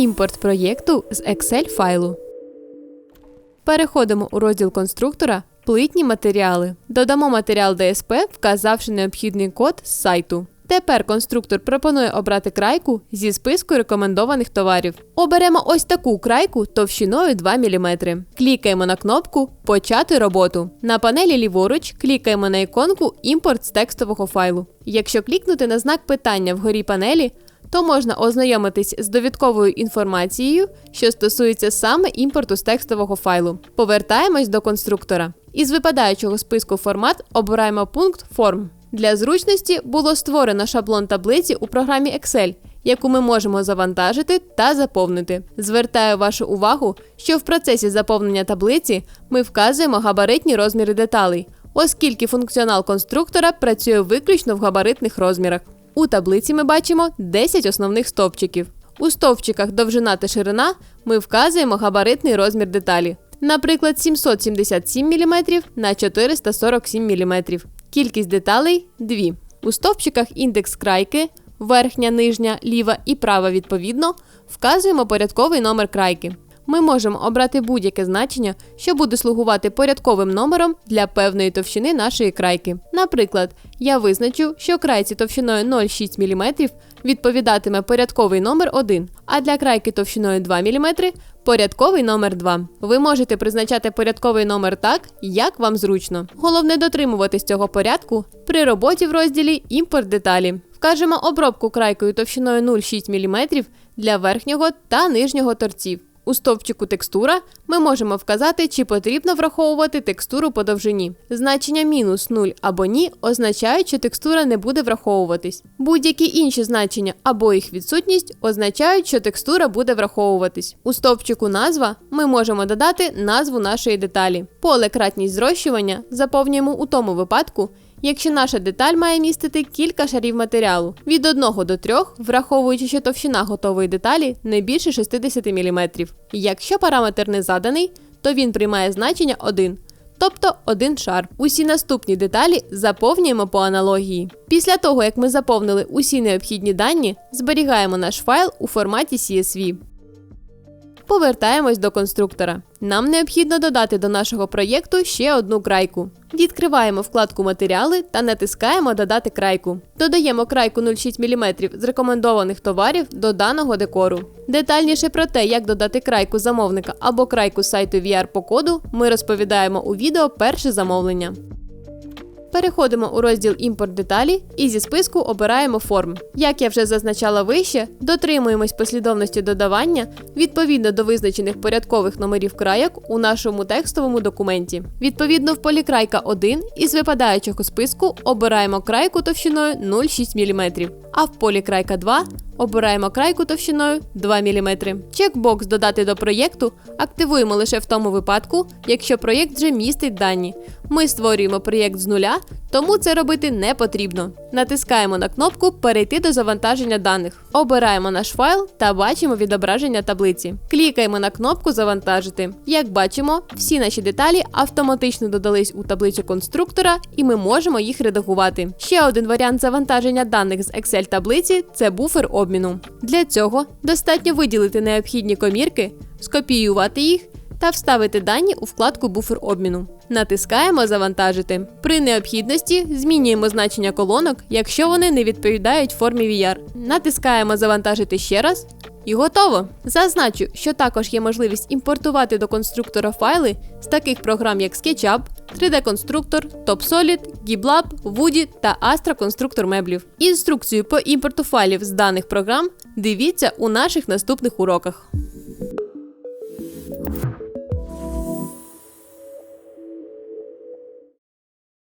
Імпорт проєкту з Excel файлу. Переходимо у розділ конструктора Плитні матеріали. Додамо матеріал DSP, вказавши необхідний код з сайту. Тепер конструктор пропонує обрати крайку зі списку рекомендованих товарів. Оберемо ось таку крайку товщиною 2 мм. Клікаємо на кнопку Почати роботу. На панелі ліворуч клікаємо на іконку Імпорт з текстового файлу. Якщо клікнути на знак питання вгорі панелі, то можна ознайомитись з довідковою інформацією, що стосується саме імпорту з текстового файлу. Повертаємось до конструктора. Із випадаючого списку формат обираємо пункт Форм. Для зручності було створено шаблон таблиці у програмі Excel, яку ми можемо завантажити та заповнити. Звертаю вашу увагу, що в процесі заповнення таблиці ми вказуємо габаритні розміри деталей, оскільки функціонал конструктора працює виключно в габаритних розмірах. У таблиці ми бачимо 10 основних стовпчиків. У стовпчиках довжина та ширина ми вказуємо габаритний розмір деталі. Наприклад, 777 мм на 447 мм. Кількість деталей 2. У стовпчиках індекс крайки, верхня, нижня, ліва і права відповідно, вказуємо порядковий номер крайки. Ми можемо обрати будь-яке значення, що буде слугувати порядковим номером для певної товщини нашої крайки. Наприклад, я визначу, що крайці товщиною 0,6 мм відповідатиме порядковий номер 1, а для крайки товщиною 2 мм порядковий номер 2. Ви можете призначати порядковий номер так, як вам зручно. Головне дотримуватись цього порядку при роботі в розділі Імпорт деталі. Вкажемо обробку крайкою товщиною 0,6 мм для верхнього та нижнього торців. У стовпчику текстура ми можемо вказати, чи потрібно враховувати текстуру по довжині. Значення мінус 0 або ні означають, що текстура не буде враховуватись. Будь-які інші значення або їх відсутність означають, що текстура буде враховуватись. У стовпчику назва ми можемо додати назву нашої деталі. Поле кратність зрощування заповнюємо у тому випадку, якщо наша деталь має містити кілька шарів матеріалу від 1 до 3, враховуючи, що товщина готової деталі не більше 60 мм. Якщо параметр не заданий, то він приймає значення 1. Тобто один шар. Усі наступні деталі заповнюємо по аналогії. Після того, як ми заповнили усі необхідні дані, зберігаємо наш файл у форматі CSV. Повертаємось до конструктора. Нам необхідно додати до нашого проєкту ще одну крайку. Відкриваємо вкладку Матеріали та натискаємо Додати крайку. Додаємо крайку 0,6 мм з рекомендованих товарів до даного декору. Детальніше про те, як додати крайку замовника або крайку сайту VR по коду, ми розповідаємо у відео перше замовлення. Переходимо у розділ Імпорт деталі і зі списку обираємо форм. Як я вже зазначала вище, дотримуємось послідовності додавання відповідно до визначених порядкових номерів крайок у нашому текстовому документі. Відповідно, в полі крайка 1 із випадаючого списку обираємо крайку товщиною 0,6 мм, а в полі крайка 2 обираємо крайку товщиною 2 мм. Чекбокс Додати до проєкту активуємо лише в тому випадку, якщо проєкт вже містить дані. Ми створюємо проєкт з нуля, тому це робити не потрібно. Натискаємо на кнопку Перейти до завантаження даних. Обираємо наш файл та бачимо відображення таблиці. Клікаємо на кнопку Завантажити. Як бачимо, всі наші деталі автоматично додались у таблицю конструктора, і ми можемо їх редагувати. Ще один варіант завантаження даних з Excel таблиці це буфер обміну. Для цього достатньо виділити необхідні комірки, скопіювати їх та вставити дані у вкладку буфер обміну. Натискаємо Завантажити. При необхідності змінюємо значення колонок, якщо вони не відповідають формі VR. Натискаємо Завантажити ще раз. І готово! Зазначу, що також є можливість імпортувати до конструктора файли з таких програм, як SketchUp, 3D-конструктор, TopSolid, GitLab, Вуді та Астра конструктор меблів. Інструкцію по імпорту файлів з даних програм дивіться у наших наступних уроках.